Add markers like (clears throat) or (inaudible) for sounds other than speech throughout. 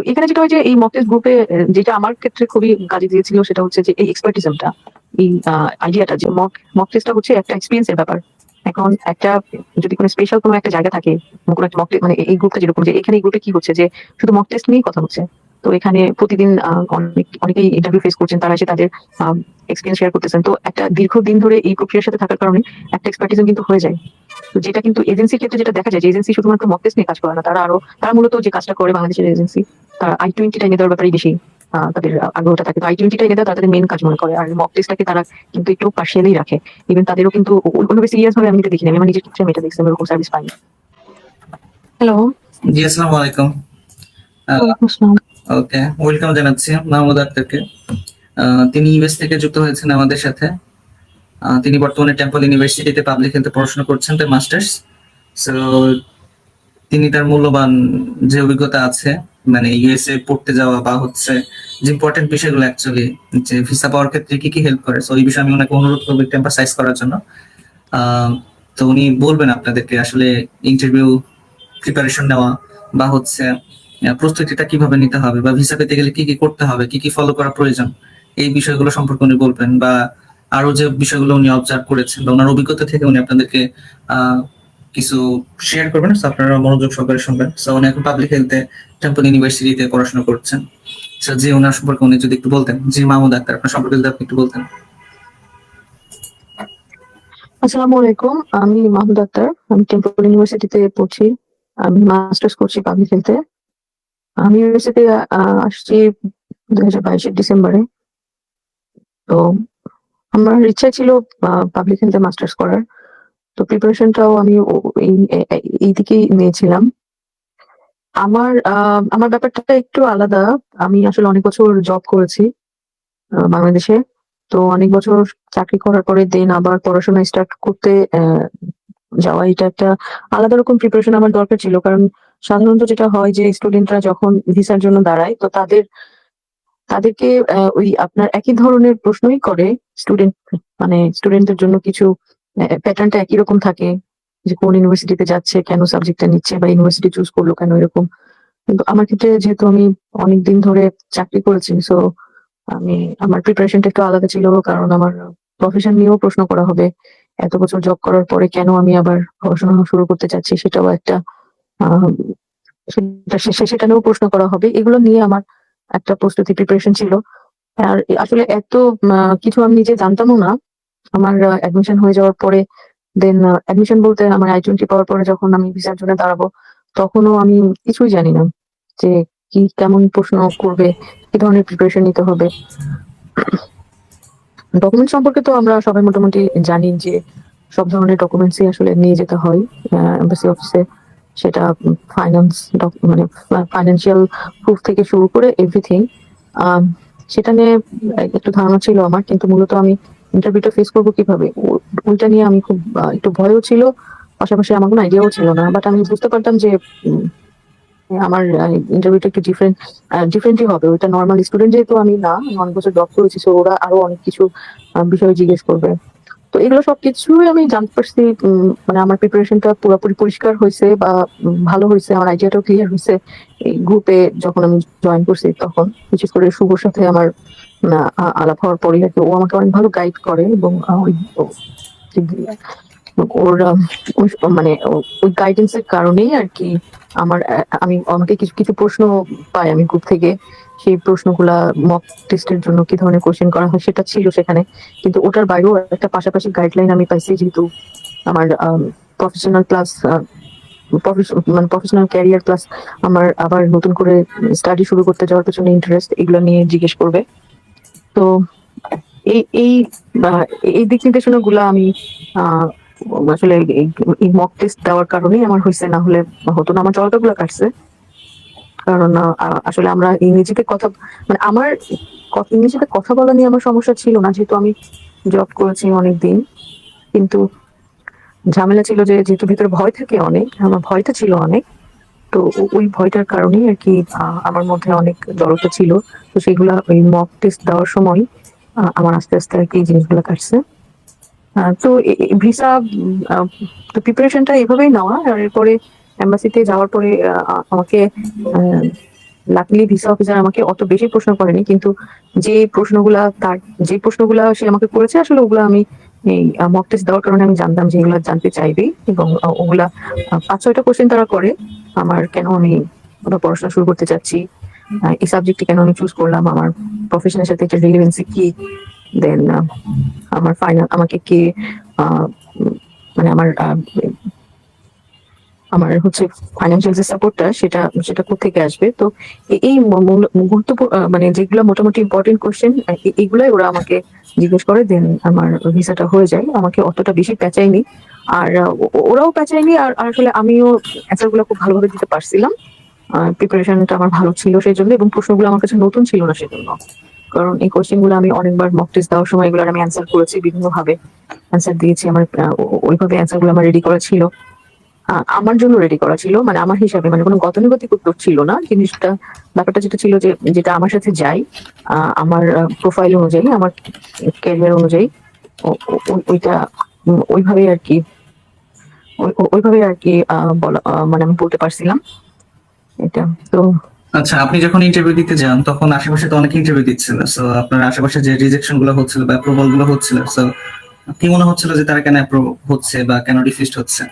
তো এখানে যেটা হয় যে এই মক টেস্ট গ্রুপে যেটা আমার ক্ষেত্রে খুবই কাজে দিয়েছিল সেটা হচ্ছে যে এই এক্সপার্টিজমটা এই আইডিয়াটা যে মক মক টেস্টটা হচ্ছে একটা এক্সপিরিয়েন্সের ব্যাপার। এখন একটা, যদি কোনো স্পেশাল কোনো একটা জায়গা থাকে, কোনো একটা মক মানে এই গ্রুপটা যেরকম, যে এখানে এই গ্রুপে কি হচ্ছে যে শুধু মক টেস্ট নিয়েই কথা হচ্ছে। তো এখানে প্রতিদিন অনেকেই ইন্টারভিউ ফেস করছেন, তারা এসে তাদের এক্সপিরিয়েন্স শেয়ার করতেছেন। তো একটা দীর্ঘদিন ধরে এই প্রক্রিয়ার সাথে থাকার কারণে একটা এক্সপার্টিজম কিন্তু হয়ে যায়। তো যেটা কিন্তু এজেন্সির ক্ষেত্রে যেটা দেখা যায় যে এজেন্সি শুধুমাত্র মক টেস্ট নিয়ে কাজ করে না, তারা আরও, তারা মূলত যে কাজটা করে বাংলাদেশের এজেন্সি আই টোয়েন্টিটা এনে দেওয়ার ব্যাপারে বেশি তাদের আগ্রহটা থাকে। তো আই টোয়েন্টিটা এনে দেওয়া তাদের মেন কাজ মনে করে আর মক টেস্টটাকে তারা কিন্তু একটু পার্সিয়ালি রাখে। ইভেন তাদেরও কিন্তু ওইভাবে সিরিয়াস ভাবে আমি এটা দেখিনি আমি আমার নিজের ক্ষেত্রে আমি এটা দেখছি আমি ওরকম সার্ভিস পাইনি। হ্যালো জি আসসালামু আলাইকুম। ওকে ওয়েলকাম জানাচ্ছি মাহমুদ আক্তারকে। তিনি ইউএস থেকে যুক্ত হয়েছেন আমাদের সাথে। তিনি বর্তমানে টেম্পল ইউনিভার্সিটিতে পাবলিক হেলথে পড়াশোনা করছেন তার মাস্টার্স সো তিনি তার মূল্যবান যে অভিজ্ঞতা আছে মানে ইউএসএ পড়তে যাওয়া বা হচ্ছে যে ইম্পর্টেন্ট বিষয়গুলো অ্যাকচুয়ালি যে ভিসা পাওয়ার ক্ষেত্রে কি কি হেল্প করে। সো এই বিষয়ে আমি ওনাকে অনুরোধ করব একটু এম্পাসাইজ করার জন্য। তো উনি বলবেন আপনাদেরকে আসলে ইন্টারভিউ প্রিপারেশন নেওয়া বা হচ্ছে প্রস্তুতিটা কীভাবে নিতে হবে বা ভিসা পেতে গেলে কি কি করতে হবে কি কি ফলো করা প্রয়োজন এই বিষয়গুলো সম্পর্কে উনি বলবেন। বা আরও যে বিষয়গুলো উনি অবজার্ভ করেছেন বা ওনার অভিজ্ঞতা থেকে উনি আপনাদেরকে আহ, কিছু শেয়ার করবেন। আপনারা মনোযোগ সহকারে শুনবেন। সো উনি এখন পাবলিক হেলথে টেম্পল ইউনিভার্সিটিতে পড়াশোনা করছেন। সো জি ওনার সম্পর্কে উনি যদি একটু বলতেন। জি মাহমুদ আক্তার আপনার সম্পর্কে যদি আপনি একটু বলতেন। আসসালামু আলাইকুম, আমি মাহমুদ আক্তার আমি টেম্পল ইউনিভার্সিটিতে পড়ছি। আমি মাস্টার্স করছি পাবলিক হেলথে আমি ইউনিভার্সিটি আসছি দুই হাজার বাইশের ডিসেম্বরে তো, আমার ইচ্ছা ছিল পাবলিক হেলথে মাস্টার্স করার। তো প্রিপারেশনটাও আমি ও- এই এ- এ- এই দিকেই নিয়েছিলাম। আমার আমার ব্যাপারটা একটু আলাদা। আমি আসলে অনেক বছর জব করেছি বাংলাদেশে। তো অনেক বছর চাকরি করার পরে দেন আবার পড়াশোনা স্টার্ট করতে যাওয়া এটা একটা আলাদা রকম প্রিপারেশন আমার দরকার ছিল। কারণ সাধারণত যেটা হয় যে স্টুডেন্টরা যখন ভিসার জন্য দাঁড়ায়, তো তাদের, তাদেরকে ওই আপনার একই ধরনের প্রশ্নই করে স্টুডেন্ট মানে স্টুডেন্টদের জন্য কিছু প্যাটার্নটা একই রকম থাকে যে কোন ইউনিভার্সিটিতে যাচ্ছে, কেন সাবজেক্টটা নিচ্ছে বা ইউনিভার্সিটি চুজ করল কেন এরকম। কিন্তু আমার ক্ষেত্রে যেহেতু আমি অনেক দিন ধরে চাকরি করেছি সো আমি, আমার প্রিপারেশনটা একটু আলাদা ছিল কারণ আমার প্রফেশন নিয়েও প্রশ্ন করা হবে। এত বছর জব করার পরে কেন আমি আবার পড়াশোনা শুরু করতে চাচ্ছি সেটাও একটা সেটা নিয়েও প্রশ্ন করা হবে। এগুলো নিয়ে আমার একটা প্রস্তুতি প্রিপারেশন ছিল। আর আসলে এত কিছু আমি নিজে জানতামও না। আমার অ্যাডমিশন হয়ে যাওয়ার পরে দেন অ্যাডমিশন বলতে আমার আই টোয়েন্টি পাওয়ার পরে যখন আমি ভিসার জন্য দাঁড়াবো, তখনও আমি কিছুই জানি না যে কি, কেমন প্রশ্ন করবে, কি ধরনের প্রিপারেশন নিতে হবে। ডকুমেন্ট সম্পর্কে তো আমরা সবাই মোটামুটি জানি যে সব ধরনের ডকুমেন্টসই আসলে নিয়ে যেতে হয় এম্বাসি অফিসে সেটা ফাইন্যান্স মানে ফাইন্যান্সিয়াল প্রুফ থেকে শুরু করে এভরিথিং সেটা নিয়ে একটু ধারণা ছিল আমার, কিন্তু মূলত আমি ইন্টারভিউটা ফেস করব কীভাবে? ওইটা নিয়ে আমি খুব একটু ভয়ও ছিল, পাশাপাশি আমার কোনো আইডিয়াও ছিল না বাট আমি বুঝতে পারতাম যে আমার ইন্টারভিউটা একটু ডিফারেন্ট ডিফারেন্টই হবে। ওইটা নর্মাল স্টুডেন্ট যেহেতু আমি না অনেক বছর জব করেছি সো ওরা আরও অনেক কিছু বিষয় জিজ্ঞেস করবে। তো এগুলো সবকিছুই আমি জানতে পারছি মানে আমার প্রিপারেশনটা পুরোপুরি পরিষ্কার হয়েছে বা ভালো হয়েছে, আমার আইডিয়াটাও ক্লিয়ার হয়েছে। এই গ্রুপে যখন আমি জয়েন করছি তখন, বিশেষ করে শুভর সাথে আমার আলাপ হওয়ার পরে আর কি, ও আমাকে অনেক ভালো গাইড করে এবং ওর মানে ওই গাইডেন্স এর কারণেই আর কি আমার আমি, আমাকে কিছু কিছু প্রশ্ন পাই আমি গ্রুপ থেকে। সেই প্রশ্নগুলা মক টেস্টের জন্য কি ধরনের কোশ্চেন করা হয় সেটা ছিল সেখানে। কিন্তু ওটার বাইরেও একটা পাশাপাশি গাইডলাইন আমি পাইছি যেহেতু আমার প্রফেশনাল ক্লাস মানে প্রফেশনাল ক্যারিয়ার প্লাস আমার আবার নতুন করে স্টাডি শুরু করতে যাওয়ার পেছনে ইন্টারেস্ট এগুলো নিয়ে জিজ্ঞেস করবে। তো এই এই এই দিক নির্দেশনা গুলা আমি আসলে এই- মক টেস্ট দেওয়ার কারণেই আমার হয়েছে না হলে হতো না। আমার জলটাগুলো কাটছে। কারণ আসলে আমরা ইংরেজিতে কথা মানে আমার ইংরেজিতে কথা বলা নিয়ে আমার সমস্যা ছিল না, যেহেতু আমি জব করেছি অনেক দিন কিন্তু ঝামেলা ছিল যে, যেহেতু ভিতরে ভয় থাকে অনেক, আমার ভয়টা ছিল অনেক। তো ওই ভয়টার কারণেই আর কি আমার মধ্যে অনেক জড়তা ছিল। তো সেগুলা ওই মক টেস্ট দেওয়ার সময় আমার আস্তে আস্তে আর কি জিনিসগুলো কাটছে। তো ভিসা তো প্রিপারেশনটা এভাবেই নেওয়া। আর এরপরে এম্বাসিতে যাওয়ার পরে আমাকে লাকলি ভিসা অফিসার আমাকে অত বেশি প্রশ্ন করেনি। কিন্তু যে প্রশ্নগুলা তার, যে প্রশ্নগুলা সে আমাকে করেছে, আসলে ওগুলা আমি এই মক টেস্ট দেওয়ার কারণে আমি জানতাম যে এগুলো জানতে চাইবে এবং ওগুলা পাঁচ, ছয়টা কোশ্চেন তারা করে। আমার কেন আমি পড়াশোনা শুরু করতে চাচ্ছি? এই সাবজেক্টটি কেন আমি চুজ করলাম? আমার প্রফেশনের সাথে একটা রিলেভেন্সি কি? দেন আমার ফাইনাল আমাকে কে মানে আমার আমার হচ্ছে ফাইন্যান্সিয়াল যে সাপোর্টটা সেটা সেটা কোথেকে আসবে? তো এই গুরুত্বপূর্ণ মানে যেগুলো মোটামুটি ইম্পর্টেন্ট কোশ্চেন এগুলাই ওরা আমাকে জিজ্ঞেস করে দেন আমার ভিসাটা হয়ে যায়। আমাকে অতটা বেশি পেঁচায়নি। আর ওরাও পেঁচায়নি, আর আসলে আমিও অ্যান্সারগুলো খুব ভালোভাবে দিতে পারছিলাম। প্রিপারেশনটা আমার ভালো ছিল সেই জন্য এবং প্রশ্নগুলো আমার কাছে নতুন ছিল না সেজন্য। কারণ এই কোশ্চেনগুলো আমি অনেকবার মক টেস্ট দেওয়ার সময় এগুলো আমি অ্যান্সার করেছি বিভিন্ন ভাবে অ্যান্সার দিয়েছি। আমার ওইভাবে অ্যান্সারগুলো আমার রেডি করা ছিল। আমার জন্য রেডি করা ছিল মানে আমার হিসাবে মানে কোনো গতানুগতিক উত্তর ছিল না। জিনিসটা ব্যাপারটা যেটা ছিল যে যেটা আমার সাথে যায় আমার প্রোফাইল অনুযায়ী আমার ক্যারিয়ার অনুযায়ী ওইটা উম, ওইভাবেই আর কি ওই- ও- ওইভাবেই আর কি মানে আমি বলতে পারছিলাম। এটা তো আচ্ছা আপনি যখন ইন্টারভিউ দিতে যান তখন আশেপাশে তো অনেক ইন্টারভিউ দিচ্ছিল সো আপনার আশেপাশে যে রিজেকশনগুলো হচ্ছিল বা অ্যাপ্রুভালগুলো হচ্ছিল সো কি মনে হচ্ছিল যে তারা কেন অ্যাপ্রুভ হচ্ছে বা কেন রিফিউজড হচ্ছে?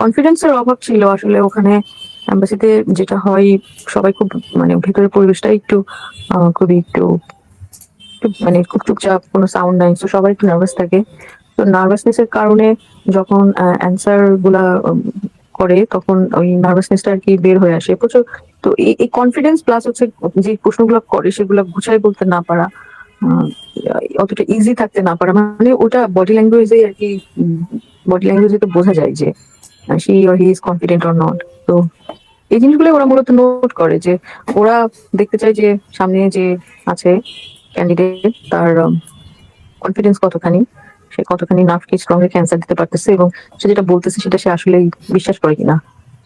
কনফিডেন্সের অভাব ছিল আসলে ওখানে এম্বাসিতে যেটা হয়, সবাই খুব মানে ভেতরের পরিবেশটা একটু খুবই একটু মানে খুব চুপচাপ, কোনো সাউন্ড নাই তো সবাই একটু নার্ভাস থাকে। তো নার্ভাসনেস এর কারণে যখন অ্যান্সারগুলা করে, তখন ওই নার্ভাসনেসটা আর কি বের হয়ে আসে। প্রচুর, তো এই- কনফিডেন্স প্লাস হচ্ছে যে প্রশ্নগুলো করে, সেগুলো গুছাই বলতে না পারা অতটা ইজি থাকতে না পারা। মানে ওটা বডি ল্যাঙ্গুয়েজে আর কি বডি ল্যাঙ্গুয়েজে তো বোঝা যায় যে she or he is confident or not তো এই জিনিসগুলো ওরা মূলত নোট করে যে ওরা দেখতে চায় যে সামনে যে আছে ক্যান্ডিডেট তার কনফিডেন্স কতখানি, সে কতখানি নাফকে স্ট্রং রেখে অ্যান্সার দিতে পারতেছে এবং সে যেটা বলতেছে সেটা সে আসলেই বিশ্বাস করে কিনা,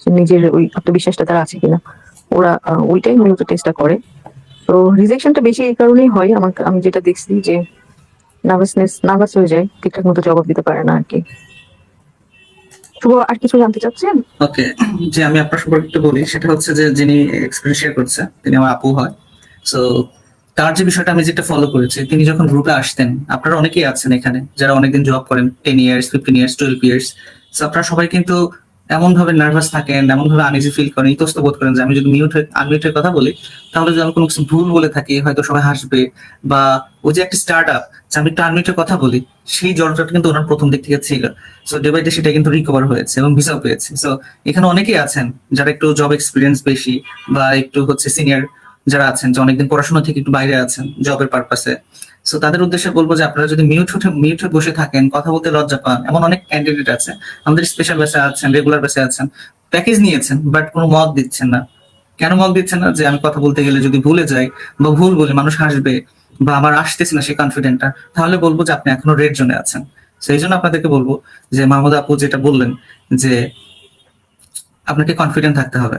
সে নিজের ওই আত্মবিশ্বাসটা তার আছে কিনা। ওরা ওইটাই মূলত টেস্টটা করে। তো রিজেকশনটা বেশি এই কারণেই হয়, আমার, আমি যেটা দেখছি যে নার্ভাসনেস নার্ভাস হয়ে যায়, ঠিকঠাক মতো জবাব দিতে পারে না আর কি। শুভ, আর কিছু জানতে চাচ্ছেন? ওকে, যে আমি আপনার সম্পর্কে একটু বলি, সেটা হচ্ছে যে যিনি এক্সপিরিয়েন্স শেয়ার করছে, তিনি আমার আপু হয়। সো তার যে বিষয়টা আমি যেটা ফলো করেছি, তিনি যখন গ্রুপে আসতেন, আপনারা অনেকেই আছেন এখানে, যারা অনেকদিন জব করেন ten years fifteen years twelve years so আপনারা সবাই কিন্তু এমন ভাবে নার্ভাস থাকেন এমন ভাবে আনইজি ফিল করেন ইতস্ত বোধ করেন যে আমি যদি মিউট আনমিউটের কথা বলি, তাহলে যদি আমি কোনো কিছু ভুল বলে থাকি, হয়তো সবাই হাসবে বা ওই যে একটা স্টার্ট আপ যে আমি একটু আনমিউটের কথা বলি, সেই জড়তাটা কিন্তু ওনার প্রথম দিক থেকে ছিল। সো ডে বাই ডে সেটা কিন্তু রিকভার হয়েছে এবং ভিসাও পেয়েছে। সো এখানে অনেকেই আছেন যারা একটু জব এক্সপিরিয়েন্স বেশি বা একটু হচ্ছে সিনিয়র যারা আছেন, যে অনেকদিন পড়াশোনা থেকে একটু বাইরে আছেন জবের পারপাসে সো তাদের উদ্দেশ্যে বলব যে আপনারা যদি মিউট উঠে মিউট হয়ে বসে থাকেন, কথা বলতে লজ্জা পান, এমন অনেক ক্যান্ডিডেট আছে, আমাদের স্পেশাল বেসে আছেন রেগুলার বেসে আছেন প্যাকেজ নিয়েছেন বাট কোনো মত দিচ্ছেন না। কেন মত দিচ্ছেন না? যে আমি কথা বলতে গেলে যদি ভুলে যাই, বা ভুল বলে মানুষ হাসবে, বা আমার আসতেছে না সেই কনফিডেন্টটা তাহলে বলব যে আপনি এখনও রেড জোনে আছেন। সেই জন্য আপনাদেরকে বলব যে মাহমুদ আপু যেটা বললেন, যে আপনাকে কনফিডেন্ট থাকতে হবে।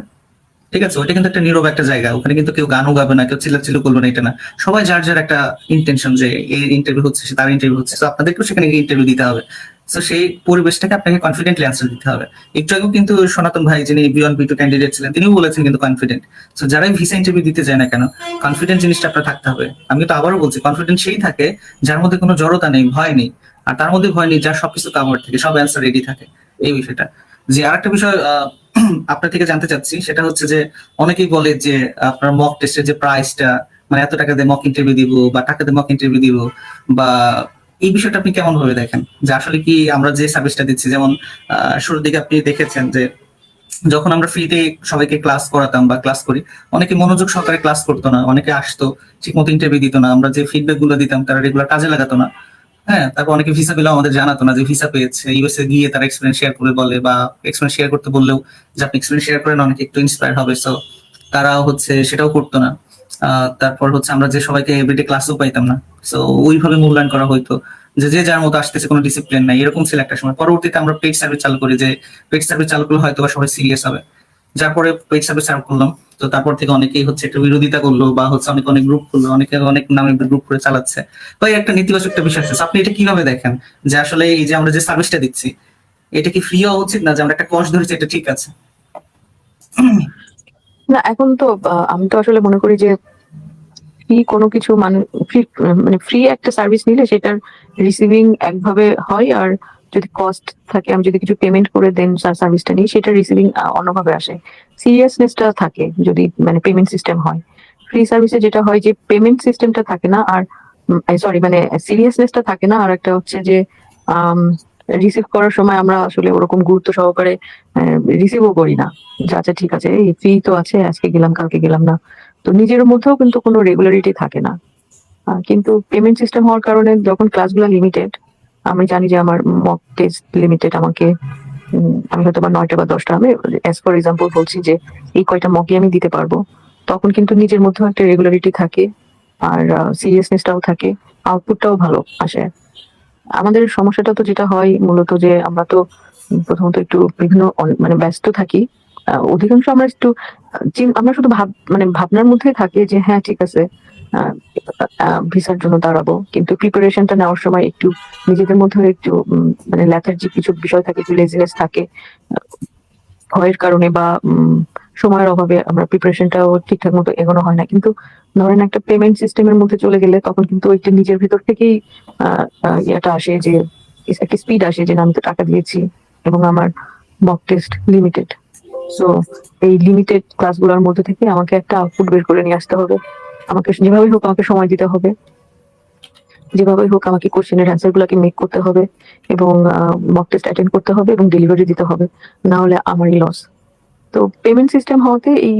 ঠিক আছে? ওইটা কিন্তু একটা নীরব একটা জায়গা। ওখানে কিন্তু কেউ গানও গাবে না, কেউ চিল্লাচিল্লি করবে না এটা না। সবাই যার যার একটা ইন্টেনশন যে এই ইন্টারভিউ হচ্ছে তার ইন্টারভিউ হচ্ছে। আপনাদেরকেও সেখানে ইন্টারভিউ দিতে হবে। তো সেই পরিবেশটাকে আপনাকে কনফিডেন্টলি অ্যান্সার দিতে হবে। একটু আগেও কিন্তু সনাতন ভাই যিনি বিয়ন বি টু ক্যান্ডিডেট ছিলেন, তিনিও বলেছেন কিন্তু কনফিডেন্ট তো যারাই ভিসা ইন্টারভিউ দিতে যায় না কেন কনফিডেন্ট জিনিসটা আপনার থাকতে হবে। আমি তো আবারও বলছি কনফিডেন্ট সেই থাকে যার মধ্যে কোনো জড়তা নেই, ভয় নেই। আর তার মধ্যে ভয় নেই, যার সবকিছু কাভার থাকে, সব অ্যান্সার রেডি থাকে। এই বিষয়টা। যে আরেকটা বিষয় (clears throat) আপনার থেকে জানতে চাচ্ছি, সেটা হচ্ছে যে অনেকেই বলে যে আপনার মক টেস্টের যে প্রাইসটা মানে এত টাকা দিয়ে মক ইন্টারভিউ দিব বা টাকা দিয়ে মক ইন্টারভিউ দিব, বা এই বিষয়টা আপনি কেমন ভাবে দেখেন? যে আসলে কি আমরা যে সার্ভিসটা দিচ্ছি, যেমন শুরুর দিকে আপনি দেখেছেন যে যখন আমরা ফ্রিতে সবাইকে ক্লাস করাতাম বা ক্লাস করি, অনেকে মনোযোগ সহকারে ক্লাস করতো না, অনেকে আসতো ঠিক মতো ইন্টারভিউ দিত না, আমরা যে ফিডব্যাকগুলো দিতাম তারা রেগুলার কাজে লাগাতো না। হ্যাঁ তারপর অনেকে ভিসা পেলেও আমাদের জানাতো না যে ভিসা পেয়েছে। ইউএসএ গিয়ে তারা এক্সপিরিয়েন্স শেয়ার করে বলে বা এক্সপিরিয়েন্স শেয়ার করতে বললেও যে আপনি এক্সপিরিয়েন্স শেয়ার করেন, অনেকে একটু ইন্সপায়ার হবে। সো তারাও হচ্ছে সেটাও করতো না। তারপর হচ্ছে আমরা যে সবাইকে এভরিডে ক্লাসও পাইতাম না। সো ওইভাবে মূল্যায়ন করা হইতো। যে যে যার মতো আসতেছে, কোনো ডিসিপ্লিন নাই, এরকম ছিল একটা সময়। পরবর্তীতে আমরা পেড সার্ভিস চালু করি যে পেড সার্ভিস চালু করলে হয়তো বা সবাই সিরিয়াস হবে। যার পরে পেড সার্ভিস চালু করলাম। তো তারপর থেকে অনেকেই হচ্ছে একটু বিরোধিতা করল বা হচ্ছে অনেক অনেক গ্রুপ করল অনেকে অনেক নামে গ্রুপ করে চালাচ্ছে। তো একটা নেতিবাচক একটা বিষয় আছে। আপনি এটা কীভাবে দেখেন? যে আসলে এই যে আমরা যে সার্ভিসটা দিচ্ছি, এটা কি ফ্রি হওয়া উচিত না যে আমরা একটা কষ্ট ধরেছি, এটা ঠিক আছে? না, এখন তো আমি তো আসলে মনে করি যে ফ্রি কোনো কিছু মানে ফ্রি একটা সার্ভিস নিলে সেটার রিসিভিং একভাবে হয় আর যদি কস্ট থাকে, আমি যদি কিছু পেমেন্ট করে দেন সার্ভিসটা নিই সেটা রিসিভিং অন্যভাবে আসে। সিরিয়াসনেসটা থাকে যদি মানে পেমেন্ট সিস্টেম হয়। ফ্রি সার্ভিসে যেটা হয় যে পেমেন্ট সিস্টেমটা থাকে না, আর সরি মানে সিরিয়াসনেসটা থাকে না, আর একটা হচ্ছে যে রিসিভ করার সময় আমরা আসলে ওরকম গুরুত্ব সহকারে রিসিভও করি না। যে আচ্ছা ঠিক আছে, এই ফ্রি তো আছে, আজকে গেলাম, কালকে গেলাম না। তো নিজের মধ্যেও কিন্তু কোনো রেগুলারিটি থাকে না। কিন্তু পেমেন্ট সিস্টেম হওয়ার কারণে যখন ক্লাসগুলো লিমিটেড আমি জানি যে আমার মক টেস্ট লিমিটেড আমাকে আমি হয়তো বা নয়টা বা দশটা, আমি অ্যাজ ফর এক্সাম্পল বলছি যে এই কয়টা মকই আমি দিতে পারব। তখন কিন্তু নিজের মধ্যেও একটা রেগুলারিটি থাকে, আর সিরিয়াসনেসটাও থাকে আউটপুটটাও ভালো আসে। আমাদের সমস্যাটা তো যেটা হয় মূলত যে আমরা তো প্রথমত একটু বিভিন্ন মানে ব্যস্ত থাকি অধিকাংশ আমরা একটু আমরা শুধু ভাব মানে ভাবনার মধ্যে থাকি যে হ্যাঁ ঠিক আছে ভিসার জন্য দাঁড়াবো। কিন্তু প্রিপারেশনটা নেওয়ার সময় একটু নিজেদের মধ্যে একটু মানে ল্যাথার্জি কিছু বিষয় থাকে, একটু লেজিনেস থাকে ভয়ের কারণে বা সময়ের অভাবে আমরা প্রিপারেশনটাও ঠিকঠাক মতো এগোনো হয় না। কিন্তু ধরেন একটা পেমেন্ট সিস্টেমের মধ্যে চলে গেলে তখন কিন্তু ওইটা নিজের ভিতর থেকেই ইয়েটা আসে যে একটা স্পিড আসে যে আমি তো টাকা দিয়েছি এবং আমার মক টেস্ট লিমিটেড সো এই লিমিটেড ক্লাসগুলোর মধ্যে থেকে আমাকে একটা আউটপুট বের করে নিয়ে আসতে হবে। আমাকে যেভাবেই হোক আমাকে সময় দিতে হবে। যেভাবেই হোক আমাকে কোশ্চেনের অ্যান্সার গুলাকে মেক করতে হবে এবং মক টেস্ট অ্যাটেন্ড করতে হবে এবং ডেলিভারি দিতে হবে। না হলে আমারই লস তো পেমেন্ট সিস্টেম হওয়াতে এই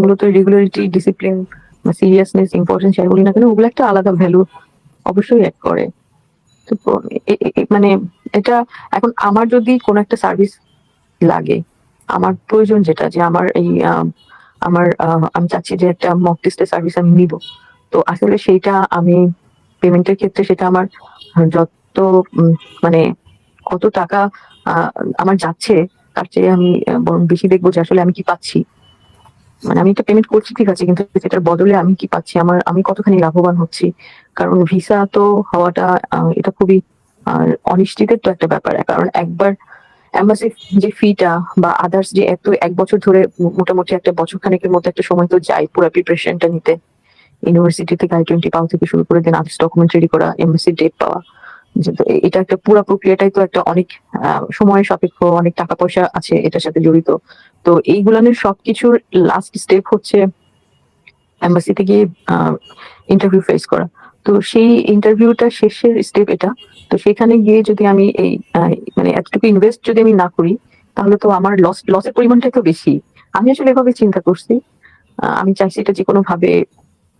মূলত রেগুলারিটি ডিসিপ্লিন বা সিরিয়াসনেস ইম্পর্টেন্স যাই বলি না কেন, ওগুলো একটা আলাদা ভ্যালু অবশ্যই অ্যাড করে। তো মানে এটা এখন আমার যদি কোনো একটা সার্ভিস লাগে, আমার প্রয়োজন যেটা যে আমার এই আমার আমি চাচ্ছি যে একটা মক টেস্টের সার্ভিস আমি নিব। তো আসলে সেইটা আমি পেমেন্টের ক্ষেত্রে সেটা আমার যত মানে কত টাকা আমার যাচ্ছে, তার চেয়ে আমি বরং বেশি দেখব যে আসলে আমি কি পাচ্ছি। মানে আমি একটা পেমেন্ট করছি, ঠিক আছে, কিন্তু সেটার বদলে আমি কি পাচ্ছি? আমার, আমি কতখানি লাভবান হচ্ছি? কারণ ভিসা তো হওয়াটা এটা খুবই অনিশ্চিতের তো একটা ব্যাপার। কারণ একবার এম্বাসি যে ফিটা বা আদার্স যে এত এক বছর ধরে মোটামুটি একটা বছর খানেকের মতো একটা সময় তো যায় পুরো প্রিপারেশনটা নিতে। ইউনিভার্সিটি থেকে আই টোয়েন্টি পাওয়া থেকে শুরু করে দেন আদার্স ডকুমেন্ট রেডি করা এমবাসি ডেট পাওয়া। এটা একটা পুরো প্রক্রিয়াটাই তো একটা অনেক সময় সাপেক্ষ, অনেক টাকা পয়সা আছে এটার সাথে জড়িত। তো এইগুলানের সবকিছুর লাস্ট স্টেপ হচ্ছে এম্বাসিতে গিয়ে ইন্টারভিউ ফেস করা। তো সেই ইন্টারভিউটা শেষের স্টেপ এটা। তো সেখানে গিয়ে যদি আমি এই মানে এতটুকু ইনভেস্ট যদি আমি না করি তাহলে তো আমার লস লসের পরিমাণটাই তো বেশি। আমি আসলে এভাবে চিন্তা করছি। আমি চাইছি এটা যে কোনো ভাবে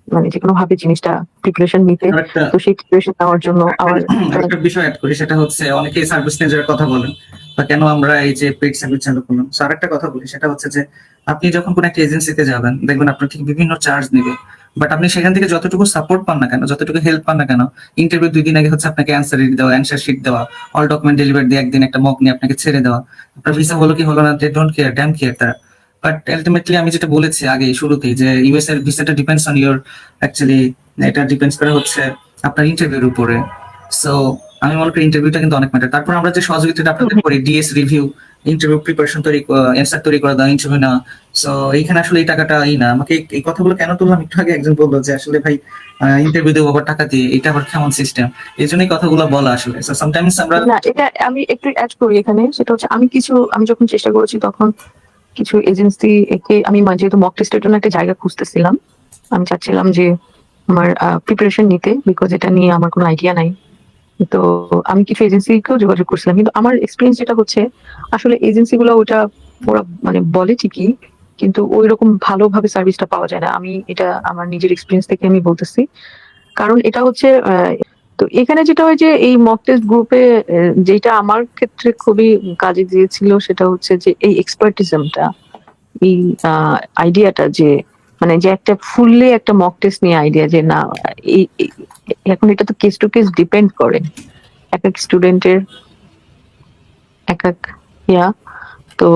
মানে যে কোনো ভাবে জিনিসটা প্রিপারেশন নিতে। তো সেই প্রিপারেশন নেওয়ার জন্য আমার একটা বিষয় অ্যাড করি সেটা হচ্ছে অনেকেই সার্ভিস নেজার কথা বলেন। বা কেন আমরা এই যে পেড সার্ভিস চালু করলাম? So, আরেকটা কথা বলি সেটা হচ্ছে যে আপনি যখন কোন একটা এজেন্সিতে যাবেন দেখবেন আপনার ঠিক বিভিন্ন চার্জ নেবে। বাট আপনি সেখান থেকে যতটুকু সাপোর্ট পান না কেন, যতটুকু হেল্প পান না কেন ইন্টারভিউ দুই দিন আগে হচ্ছে আপনাকে অ্যান্সার দেওয়া অ্যান্সার শিট দেওয়া অল ডকুমেন্ট ডেলিভারি দিয়ে একদিন একটা মক নিয়ে আপনাকে ছেড়ে দেওয়া। আপনার ভিসা হলো কি হলো না they don't care damn care তারা। বাট আলটিমেটলি আমি যেটা বলেছি আগে শুরুতেই যে ইউএস এর ভিসাটা ডিপেন্ডস অন ইউর অ্যাকচুয়ালি এটা ডিপেন্ডস করে হচ্ছে আপনার ইন্টারভিউর উপরে। সো আমি মনে করি ইন্টারভিউটা কিন্তু অনেক ম্যাটার তারপর আমরা যে সহযোগিতাটা আপনাদের করি ডিএস রিভিউ ইন্টারভিউ প্রিপারেশন তৈরি অ্যান্সার তৈরি করে দেওয়া ইন্টারভিউ না সো এইখানে আসলে এই টাকাটা এই না। আমাকে এই- কথাগুলো কেন তুললাম? একটু আগে একজন বলল যে, আসলে ভাই ইন্টারভিউ দেবো আবার টাকা দিয়ে। এটা আবার কেমন সিস্টেম এই জন্যই কথাগুলো বলা আসলে। সো সামটাইমস আমরা না, এটা আমি একটু অ্যাড করি এখানে। সেটা হচ্ছে, আমি কিছু, আমি যখন চেষ্টা করেছি তখন কিছু এজেন্সি একে, আমি যেহেতু মক টেস্টের জন্য একটা জায়গা খুঁজতেছিলাম, আমি চাচ্ছিলাম যে আমার প্রিপারেশন নিতে বিকজ এটা নিয়ে আমার কোনো আইডিয়া নাই। তো আমি কিছু এজেন্সিকেও যোগাযোগ করছিলাম, কিন্তু আমার এক্সপিরিয়েন্স যেটা হচ্ছে, আসলে এজেন্সি গুলো ওটা ওরা মানে বলে ঠিকই, কিন্তু ওই রকম ভালোভাবে সার্ভিসটা পাওয়া যায় না। আমি এটা আমার নিজের এক্সপিরিয়েন্স থেকে আমি বলতেছি। কারণ এটা হচ্ছে তো এখানে যেটা হয় যে এই মক টেস্ট গ্রুপে যেটা আমার ক্ষেত্রে খুবই কাজে দিয়েছিল সেটা হচ্ছে যে এই এক্সপার্টিজমটা এই আইডিয়াটা যে মানে যে একটা ফুললি একটা মক টেস্ট নিয়ে আইডিয়া যে না এখন এটা তো কেস টু কেস ডিপেন্ড করে। এক এক স্টুডেন্টের এক এক ইয়া তো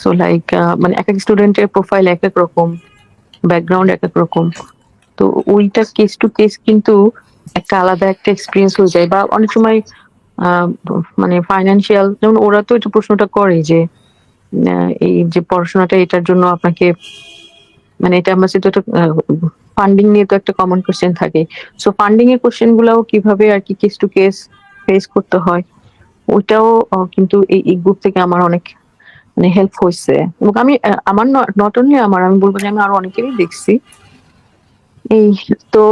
সো লাইক মানে এক এক স্টুডেন্টের প্রোফাইল এক এক রকম ব্যাকগ্রাউন্ড এক এক রকম। তো ওইটা কেস টু কেস কিন্তু একটা আলাদা একটা এক্সপিরিয়েন্স হয়ে যায়। বা অনেক সময় মানে ফাইন্যান্সিয়াল যেমন ওরা তো এটা প্রশ্নটা করে যে এই যে পড়াশোনাটা, এটার জন্য আপনাকে মানে এটা আমার তো একটা ফান্ডিং নিয়ে তো একটা কমন কোশ্চেন থাকে। সো ফান্ডিং এর কোশ্চেন গুলাও কীভাবে আর কি কেস টু কেস ফেস করতে হয়, ওইটাও কিন্তু এই গ্রুপ থেকে আমার অনেক মানে হেল্প হয়েছে। এবং আমি আমার নট অনলি আমার, আমি বলব যে আমি আরও অনেকেরই দেখছি। এই, তো